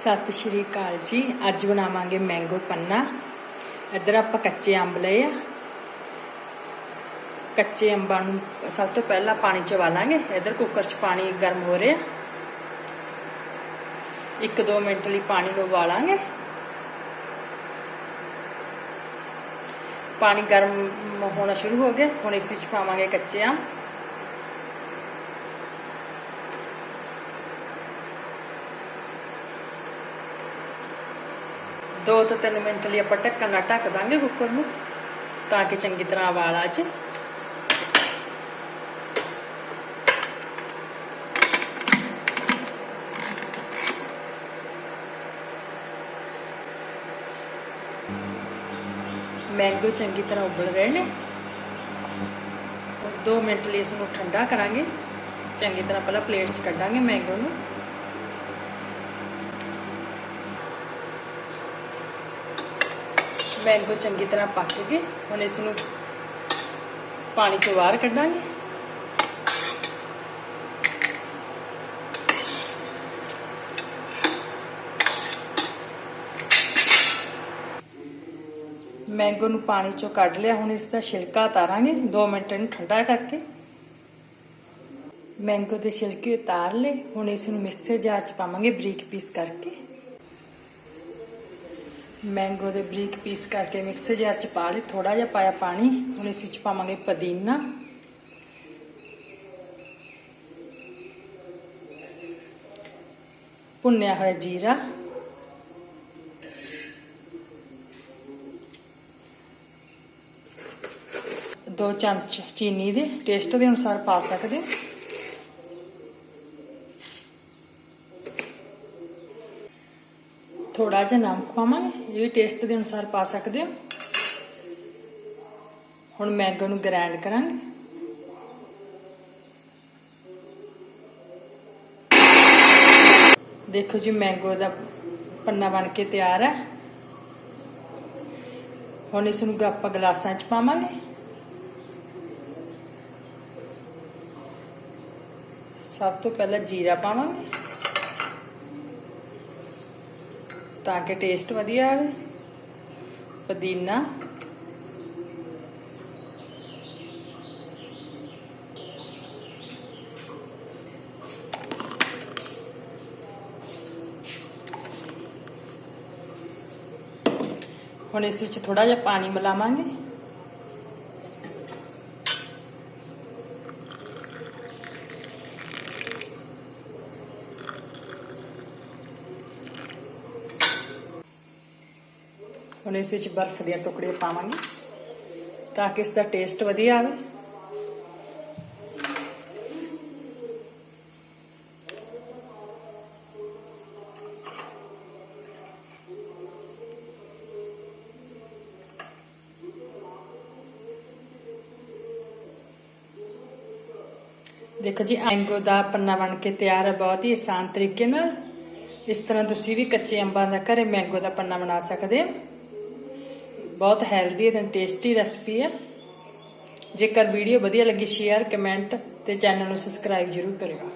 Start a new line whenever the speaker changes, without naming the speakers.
ਸਤਿ ਸ਼੍ਰੀ ਅਕਾਲ ਜੀ। ਅੱਜ ਬਣਾਵਾਂਗੇ ਮੈਂਗੋ ਪੰਨਾ। ਇੱਧਰ ਆਪਾਂ ਕੱਚੇ ਅੰਬ ਲਏ ਆ। ਕੱਚੇ ਅੰਬਾਂ ਨੂੰ ਸਭ ਤੋਂ ਪਹਿਲਾਂ ਪਾਣੀ ਚ ਉਬਾਲਾਂਗੇ। ਇੱਧਰ ਕੁੱਕਰ 'ਚ ਪਾਣੀ ਗਰਮ ਹੋ ਰਿਹਾ। 1-2 ਮਿੰਟ ਲਈ ਪਾਣੀ ਨੂੰ ਉਬਾਲਾਂਗੇ। ਪਾਣੀ ਗਰਮ ਹੋਣਾ ਸ਼ੁਰੂ ਹੋ ਗਿਆ। ਹੁਣ ਇਸ ਵਿੱਚ ਪਾਵਾਂਗੇ ਕੱਚੇ ਅੰਬ। ਦੋ ਤੋਂ ਤਿੰਨ ਮਿੰਟ ਲਈ ਆਪਾਂ ਢੱਕਣ ਨਾਲ ਢੱਕ ਦਾਂਗੇ ਕੁੱਕਰ ਨੂੰ, ਤਾਂ ਕਿ ਚੰਗੀ ਤਰ੍ਹਾਂ ਉਬਾਲ ਆ ਜਾਏ ਮੈਂਗੋ ਚੰਗੀ ਤਰ੍ਹਾਂ ਉਬਲ ਰਹੇ ਨੇ। 2 ਮਿੰਟ ਲਈ ਇਸ ਨੂੰ ਠੰਡਾ ਕਰਾਂਗੇ। ਚੰਗੀ ਤਰ੍ਹਾਂ ਪਹਿਲਾਂ ਪਲੇਟ 'ਚ ਕੱਢਾਂਗੇ ਮੈਂਗੋ ਨੂੰ। ਮੈਂਗੋ ਚੰਗੀ ਤਰ੍ਹਾਂ ਪੱਕ ਗਏ ਹੁਣ ਇਸ ਨੂੰ ਪਾਣੀ ਤੋਂ ਬਾਹਰ ਕੱਢਾਂਗੇ। ਮੈਂਗੋ ਨੂੰ ਪਾਣੀ ਚੋਂ ਕੱਢ ਲਿਆ, ਹੁਣ ਇਸ ਦਾ ਛਿਲਕਾ ਉਤਾਰਾਂਗੇ। 2 ਮਿੰਟ ਨੂੰ ਠੰਡਾ ਕਰਕੇ। ਮੈਂਗੋ ਦੇ ਛਿਲਕੇ ਉਤਾਰ ਲਏ, ਹੁਣ ਇਸ ਨੂੰ ਮਿਕਸਰ ਜਾਰ ਚ ਪਾਵਾਂਗੇ ਬਰੀਕ ਪੀਸ ਕਰਕੇ। ਮੈਂਗੋ ਦੇ ਬਰੀਕ ਪੀਸ ਕਰਕੇ ਮਿਕਸਰ ਜਾਰ ਚ ਪਾ ਲਏ ਥੋੜਾ ਜਿਹਾ ਪਾਇਆ ਪਾਣੀ, ਹੁਣ ਇਸ 'ਚ ਪਾਵਾਂਗੇ ਪੁਦੀਨਾ। ਭੁੰਨਿਆ ਹੋਇਆ ਜੀਰਾ। ਦੋ ਚਮਚ ਚੀਨੀ ਦੇ ਟੇਸਟ ਦੇ ਅਨੁਸਾਰ ਪਾ ਸਕਦੇ। ਥੋੜਾ ਜਿਹਾ ਨਮਕ ਪਾਵਾਂਗੇ, ਇਹ ਵੀ ਟੇਸਟ ਦੇ ਅਨੁਸਾਰ ਪਾ ਸਕਦੇ ਹੋ। ਹੁਣ ਮੈਂਗੋ ਨੂੰ ਗ੍ਰਾਈਂਡ ਕਰਾਂਗੇ। ਦੇਖੋ ਜੀ, ਮੈਂਗੋ ਦਾ ਪੰਨਾ ਬਣ ਕੇ ਤਿਆਰ ਹੈ। ਹੁਣ ਇਸ ਨੂੰ ਆਪਾਂ ਗਲਾਸਾਂ 'ਚ ਪਾਵਾਂਗੇ। ਸਭ ਤੋਂ ਪਹਿਲਾਂ ਜੀਰਾ ਪਾਵਾਂਗੇ। ਤਾਂ ਕਿ ਟੇਸਟ ਵਧੀਆ ਆਵੇ। ਪੁਦੀਨਾ। ਹੁਣ ਇਸ ਵਿੱਚ ਥੋੜਾ ਜਿਹਾ ਪਾਣੀ ਮਿਲਾਵਾਂਗੇ। ਹੁਣ ਇਸ ਵਿੱਚ ਬਰਫ਼ ਦੀਆਂ ਟੁਕੜੀਆਂ ਪਾਵਾਂਗੇ ਤਾਂ ਕਿ ਇਸ ਦਾ ਟੇਸਟ ਵਧੀਆ ਆਵੇ। ਦੇਖੋ ਜੀ, ਐਂਗੋ ਦਾ ਪੰਨਾ ਬਣ ਕੇ ਤਿਆਰ ਹੈ ਬਹੁਤ ਹੀ ਆਸਾਨ ਤਰੀਕੇ ਨਾਲ। ਇਸ ਤਰ੍ਹਾਂ ਤੁਸੀਂ ਵੀ ਕੱਚੇ ਅੰਬਾਂ ਦਾ ਘਰੇ ਮੈਂਗੋ ਦਾ ਪੰਨਾ ਬਣਾ ਸਕਦੇ ਹੋ। ਬਹੁਤ ਹੈਲਦੀ ਅਤੇ ਟੇਸਟੀ ਰੈਸਪੀ ਹੈ। ਜੇਕਰ ਵੀਡੀਓ ਵਧੀਆ ਲੱਗੀ ਸ਼ੇਅਰ ਕਮੈਂਟ ਤੇ ਚੈਨਲ ਨੂੰ ਸਬਸਕ੍ਰਾਈਬ ਜ਼ਰੂਰ ਕਰਿਓ।